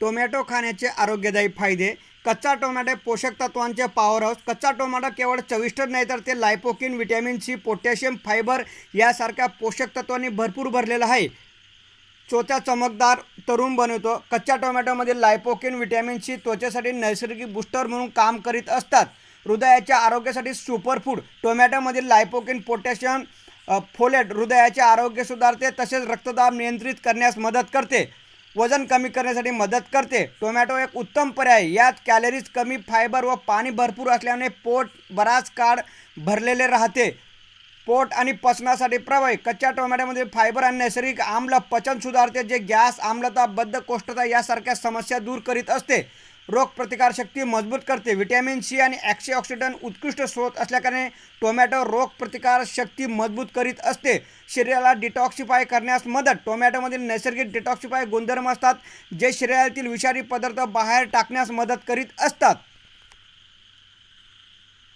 Tomato खाण्याचे आरोग्यदायी फायदे. कच्चा टोमॅटो पोषक तत्वांचे पॉवर हाऊस कच्चा टोमॅटो केवळ चविष्ट नाही तर ते lycopene vitamin C potassium fibre यासारख्या पोषक तत्वांनी भरपूर भरलेलं आहे. त्वचा चमकदार तरुण बनवतो. कच्च्या टोमॅटोमध्ये लायपोकिन व्हिटॅमिन सी त्वचेसाठी नैसर्गिक बुस्टर म्हणून काम करीत असतात. हृदयाच्या आरोग्यासाठी सुपरफूड टोमॅटोमधील लायपोकिन पोटॅशियम फोलेट हृदयाचे आरोग्य सुधारते तसेच रक्तदाब नियंत्रित करण्यास मदत करते. वजन कमी करण्यासाठी मदत करते. टोमॅटो एक उत्तम पर्याय. यात कॅलरीज कमी फायबर व पाणी भरपूर असल्याने पोट बराच काळ भरलेले राहते. पोट आणि पचनासाठी प्रभावी. कच्च्या टोमॅटोमध्ये फायबर आणि नैसर्गिक आम्ल पचन सुधारते जे गॅस आम्लता बद्धकोष्ठता यासारख्या समस्या दूर करीत असते. रोगप्रतिकारशक्ती मजबूत करते. व्हिटॅमिन सी आणि अँटीऑक्सिडंट उत्कृष्ट स्रोत असल्याकारणे टोमॅटो रोगप्रतिकार शक्ती मजबूत करीत असते. शरीराला डिटॉक्सिफाय करण्यास मदत. टोमॅटोमधील नैसर्गिक डिटॉक्सिफाय गुणधर्म असतात जे शरीरातील विषारी पदार्थ बाहेर टाकण्यास मदत करीत असतात.